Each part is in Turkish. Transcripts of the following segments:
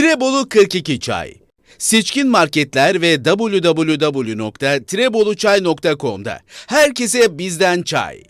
Trebolu 42 Çay Seçkin marketler ve www.treboluçay.com'da herkese bizden çay.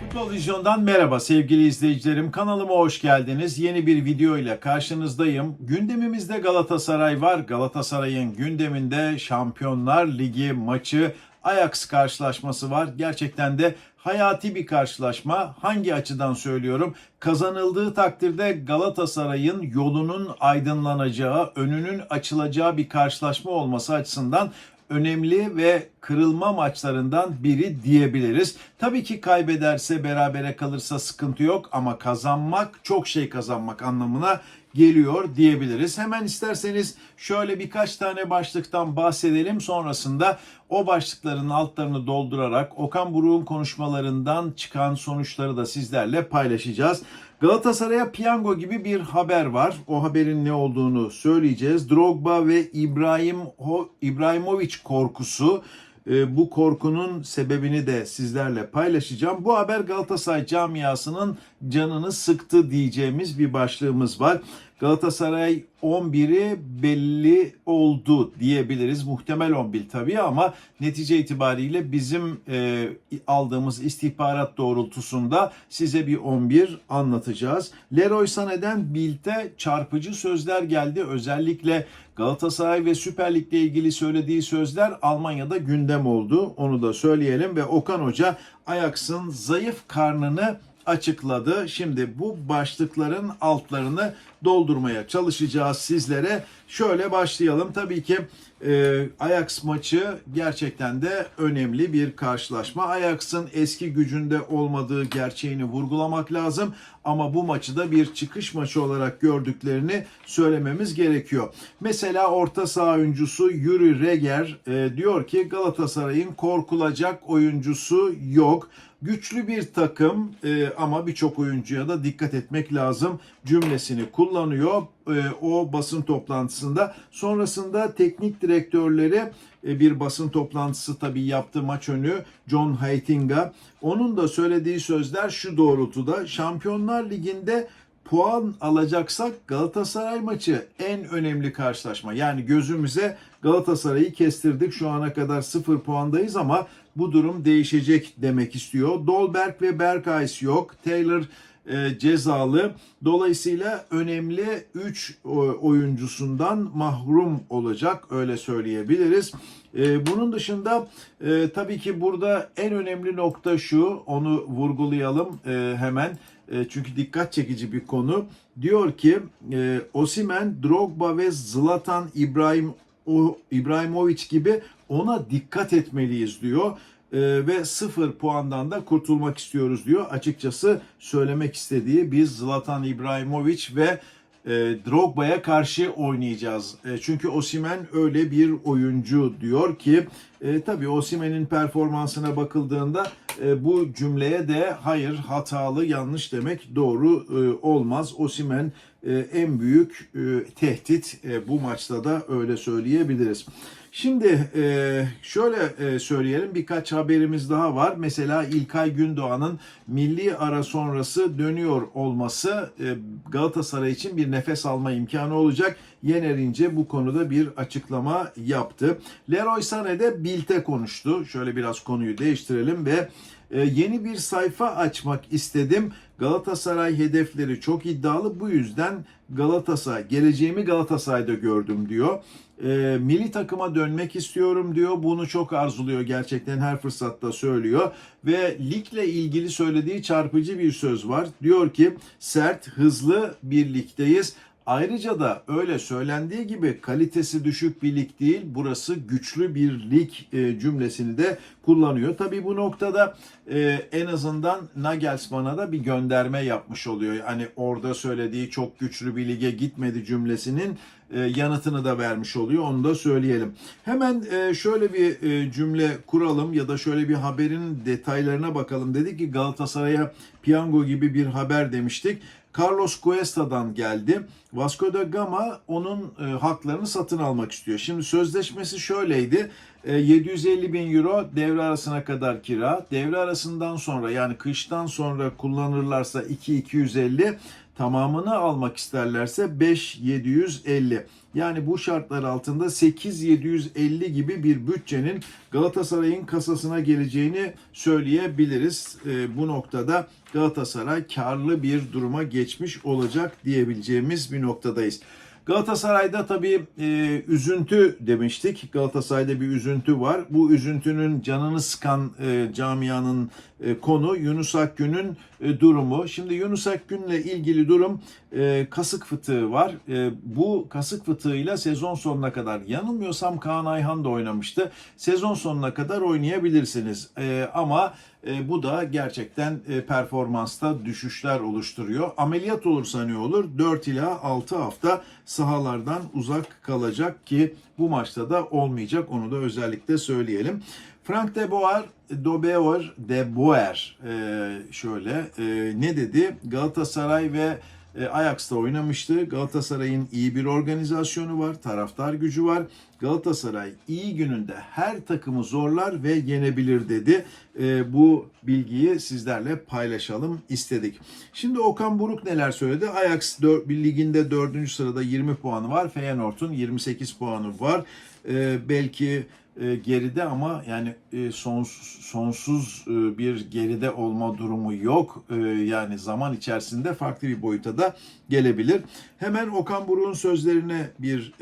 Futbol Vizyon'dan merhaba sevgili izleyicilerim. Kanalıma hoş geldiniz. Yeni bir video ile karşınızdayım. Gündemimizde Galatasaray var. Galatasaray'ın gündeminde Şampiyonlar Ligi maçı Ajax karşılaşması var. Gerçekten de hayati bir karşılaşma. Hangi açıdan söylüyorum? Kazanıldığı takdirde Galatasaray'ın yolunun aydınlanacağı, önünün açılacağı bir karşılaşma olması açısından önemli ve kırılma maçlarından biri diyebiliriz. Tabii ki kaybederse, berabere kalırsa sıkıntı yok ama kazanmak çok şey kazanmak anlamına geliyor diyebiliriz. Hemen isterseniz şöyle birkaç tane başlıktan bahsedelim. Sonrasında o başlıkların altlarını doldurarak Okan Buruk'un konuşmalarından çıkan sonuçları da sizlerle paylaşacağız. Galatasaray'a piyango gibi bir haber var. O haberin ne olduğunu söyleyeceğiz. Drogba ve İbrahim Ho- İbrahimovic korkusu e, bu korkunun sebebini de sizlerle paylaşacağım. Bu haber Galatasaray camiasının canını sıktı diyeceğimiz bir başlığımız var. Galatasaray 11'i belli oldu diyebiliriz. Muhtemel 11 tabii ama netice itibariyle bizim e, aldığımız istihbarat doğrultusunda size bir 11 anlatacağız. Leroy Sané'den Bildt'e çarpıcı sözler geldi. Özellikle Galatasaray ve Süper Lig'le ilgili söylediği sözler Almanya'da gündem oldu. Onu da söyleyelim ve Okan Hoca Ajax'ın zayıf karnını açıkladı. Şimdi bu başlıkların altlarını doldurmaya çalışacağız sizlere. Şöyle başlayalım. Tabii ki e, Ajax maçı gerçekten de önemli bir karşılaşma. Ajax'ın eski gücünde olmadığı gerçeğini vurgulamak lazım. Ama bu maçı da bir çıkış maçı olarak gördüklerini söylememiz gerekiyor. Mesela orta saha oyuncusu Yuri Reger e, diyor ki Galatasaray'ın korkulacak oyuncusu yok. Güçlü bir takım e, ama birçok oyuncuya da dikkat etmek lazım cümlesini kullanıyor e, o basın toplantısında. Sonrasında teknik direktörleri e, bir basın toplantısı tabii yaptı maç önü John Heitinga. Onun da söylediği sözler şu doğrultuda. Şampiyonlar Ligi'nde puan alacaksak Galatasaray maçı en önemli karşılaşma. Yani gözümüze Galatasaray'ı kestirdik. Şu ana kadar 0 puandayız ama bu durum değişecek demek istiyor. Dolberg ve Berkays yok. Taylor e, cezalı. Dolayısıyla önemli 3 oyuncusundan mahrum olacak öyle söyleyebiliriz. E, bunun dışında e, tabii ki burada en önemli nokta şu onu vurgulayalım e, hemen. E, çünkü dikkat çekici bir konu. Diyor ki e, Osimen, Drogba ve Zlatan İbrahim o İbrahimovic gibi ona dikkat etmeliyiz diyor. Ee, ve sıfır puandan da kurtulmak istiyoruz diyor. Açıkçası söylemek istediği biz Zlatan İbrahimovic ve e, Drogba'ya karşı oynayacağız. E, çünkü Osimen öyle bir oyuncu diyor ki e, tabii Osimen'in performansına bakıldığında e, bu cümleye de hayır hatalı yanlış demek doğru e, olmaz. Osimen e, en büyük e, tehdit e, bu maçta da öyle söyleyebiliriz. Şimdi e, şöyle e, söyleyelim birkaç haberimiz daha var. Mesela İlkay Gündoğan'ın milli ara sonrası dönüyor olması e, Galatasaray için bir nefes alma imkanı olacak. Yener İnce bu konuda bir açıklama yaptı. Leroy Sané de Bildt'e konuştu. Şöyle biraz konuyu değiştirelim ve e, yeni bir sayfa açmak istedim. Galatasaray hedefleri çok iddialı. Bu yüzden Galatasaray, geleceğimi Galatasaray'da gördüm diyor. E, milli takıma dönmek istiyorum diyor. Bunu çok arzuluyor gerçekten her fırsatta söylüyor. Ve ligle ilgili söylediği çarpıcı bir söz var. Diyor ki sert, hızlı bir ligdeyiz. Ayrıca da öyle söylendiği gibi kalitesi düşük bir lig değil, burası güçlü bir lig e, cümlesini de kullanıyor. Tabii bu noktada e, en azından Nagelsmann'a da bir gönderme yapmış oluyor. Hani orada söylediği çok güçlü bir lige gitmedi cümlesinin e, yanıtını da vermiş oluyor. Onu da söyleyelim. Hemen şöyle bir cümle kuralım ya da şöyle bir haberin detaylarına bakalım. Dedik ki Galatasaray'a piyango gibi bir haber demiştik. Carlos Cuesta'dan geldi. Vasco da Gama onun e, haklarını satın almak istiyor. Şimdi sözleşmesi şöyleydi. E, 750 bin euro devre arasına kadar kira. Devre arasından sonra yani kıştan sonra kullanırlarsa 2250 tamamını almak isterlerse 5750. Yani bu şartlar altında 8750 gibi bir bütçenin Galatasaray'ın kasasına geleceğini söyleyebiliriz. E, bu noktada Galatasaray karlı bir duruma geçmiş olacak diyebileceğimiz bir noktadayız. Galatasaray'da tabii e, üzüntü demiştik. Galatasaray'da bir üzüntü var. Bu üzüntünün canını sıkan e, camianın e, konu Yunus Akgün'ün e, durumu. Şimdi Yunus Akgün'le ilgili durum e, kasık fıtığı var. E, bu kasık fıtığıyla sezon sonuna kadar yanılmıyorsam Kaan Ayhan da oynamıştı. Sezon sonuna kadar oynayabilirsiniz. E, ama e, bu da gerçekten e, performansta düşüşler oluşturuyor. Ameliyat olursa ne olur? 4 ila 6 hafta sahalardan uzak kalacak ki bu maçta da olmayacak. Onu da özellikle söyleyelim. Frank de Boer, de Boer, de Boer e, şöyle e, ne dedi? Galatasaray ve e, Ajax'ta oynamıştı. Galatasaray'ın iyi bir organizasyonu var, taraftar gücü var. Galatasaray iyi gününde her takımı zorlar ve yenebilir dedi. E, bu bilgiyi sizlerle paylaşalım istedik. Şimdi Okan Buruk neler söyledi? Ajax dör- bir liginde 4. sırada 20 puanı var. Feyenoord'un 28 puanı var. E, belki geride ama yani e, sonsuz, sonsuz e, bir geride olma durumu yok. E, yani zaman içerisinde farklı bir boyuta da gelebilir. Hemen Okan Buruk'un sözlerine bir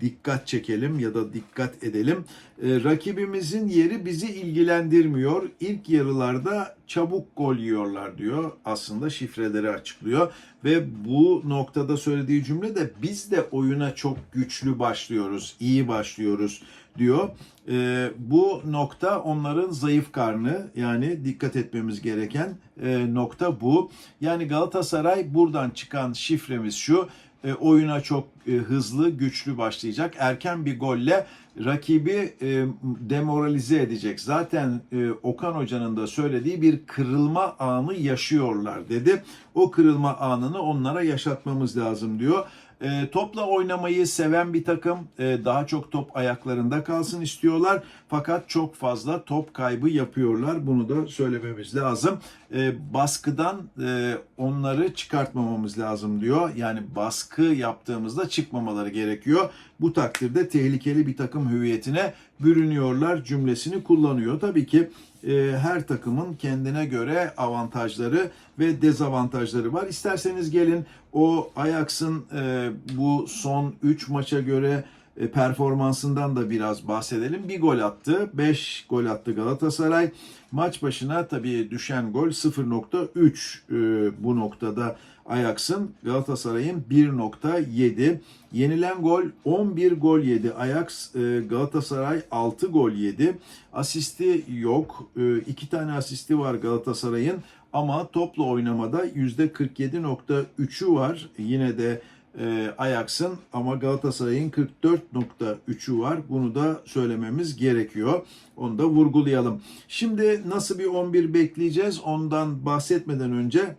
dikkat çekelim ya da dikkat edelim. E, rakibimizin yeri bizi ilgilendirmiyor. İlk yarılarda çabuk gol yiyorlar diyor. Aslında şifreleri açıklıyor ve bu noktada söylediği cümle de biz de oyuna çok güçlü başlıyoruz, iyi başlıyoruz diyor. E, bu nokta onların zayıf karnı yani dikkat etmemiz gereken e, nokta bu. Yani Galatasaray buradan çıkan şifremiz şu e, oyuna çok e, hızlı, güçlü başlayacak. Erken bir golle rakibi e, demoralize edecek. Zaten e, Okan Hoca'nın da söylediği bir kırılma anı yaşıyorlar dedi. O kırılma anını onlara yaşatmamız lazım diyor. E, topla oynamayı seven bir takım e, daha çok top ayaklarında kalsın istiyorlar. Fakat çok fazla top kaybı yapıyorlar. Bunu da söylememiz lazım. E, baskıdan e, onları çıkartmamamız lazım diyor. Yani baskı yaptığımızda çıkmamaları gerekiyor. Bu takdirde tehlikeli bir takım hüviyetine bürünüyorlar cümlesini kullanıyor. Tabii ki e, her takımın kendine göre avantajları ve dezavantajları var. İsterseniz gelin o Ajax'ın e, bu son 3 maça göre performansından da biraz bahsedelim. Bir gol attı, 5 gol attı Galatasaray. Maç başına tabii düşen gol 0.3 e, bu noktada Ajax'ın Galatasaray'ın 1.7. Yenilen gol 11 gol yedi. Ajax e, Galatasaray 6 gol yedi. Asisti yok. 2 tane asisti var Galatasaray'ın ama topla oynamada %47.3'ü var. Yine de e, Ajax'ın ama Galatasaray'ın 44.3'ü var. Bunu da söylememiz gerekiyor. Onu da vurgulayalım. Şimdi nasıl bir 11 bekleyeceğiz? Ondan bahsetmeden önce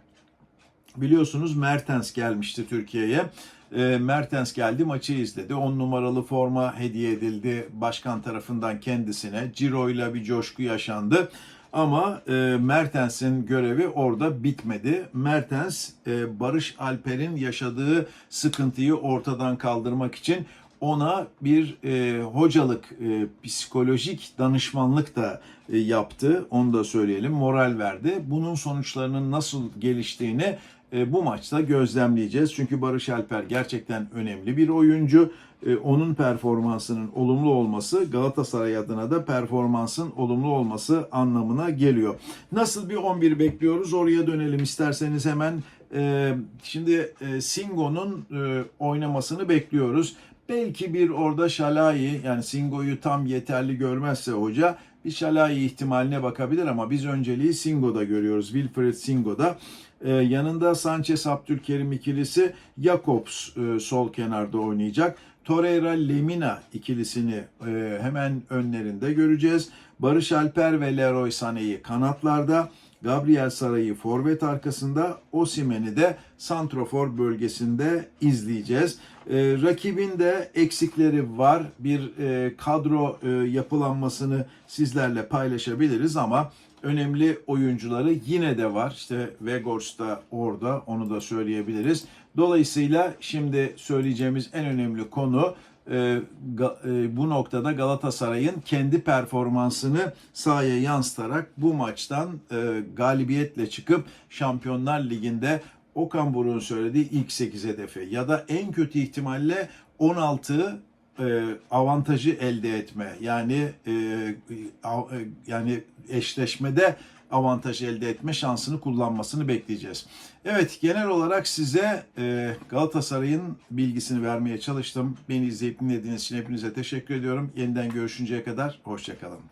biliyorsunuz Mertens gelmişti Türkiye'ye. E, Mertens geldi maçı izledi. 10 numaralı forma hediye edildi başkan tarafından kendisine. Ciro ile bir coşku yaşandı. Ama e, Mertens'in görevi orada bitmedi. Mertens e, Barış Alper'in yaşadığı sıkıntıyı ortadan kaldırmak için ona bir e, hocalık, e, psikolojik danışmanlık da e, yaptı. Onu da söyleyelim. Moral verdi. Bunun sonuçlarının nasıl geliştiğini e, bu maçta gözlemleyeceğiz. Çünkü Barış Alper gerçekten önemli bir oyuncu. E, onun performansının olumlu olması Galatasaray adına da performansın olumlu olması anlamına geliyor. Nasıl bir 11 bekliyoruz? Oraya dönelim isterseniz hemen. E, şimdi e, Singo'nun e, oynamasını bekliyoruz. Belki bir orada Şalai yani Singo'yu tam yeterli görmezse hoca bir Şalai ihtimaline bakabilir ama biz önceliği Singo'da görüyoruz. Wilfred Singo'da. Ee, yanında Sanchez Abdülkerim ikilisi Jakobs e, sol kenarda oynayacak. Torreira Lemina ikilisini e, hemen önlerinde göreceğiz. Barış Alper ve Leroy Sané'yi kanatlarda. Gabriel Saray'ı forvet arkasında, Osimen'i de santrofor bölgesinde izleyeceğiz. Ee, rakibin de eksikleri var. Bir e, kadro e, yapılanmasını sizlerle paylaşabiliriz ama önemli oyuncuları yine de var. İşte Vegors da orada onu da söyleyebiliriz. Dolayısıyla şimdi söyleyeceğimiz en önemli konu e, e, bu noktada Galatasaray'ın kendi performansını sahaya yansıtarak bu maçtan e, galibiyetle çıkıp Şampiyonlar Ligi'nde Okan Buruk'un söylediği ilk 8 hedefi ya da en kötü ihtimalle 16 e, avantajı elde etme. Yani yani eşleşmede avantaj elde etme şansını kullanmasını bekleyeceğiz. Evet genel olarak size e, Galatasaray'ın bilgisini vermeye çalıştım. Beni izleyip dinlediğiniz için hepinize teşekkür ediyorum. Yeniden görüşünceye kadar hoşçakalın.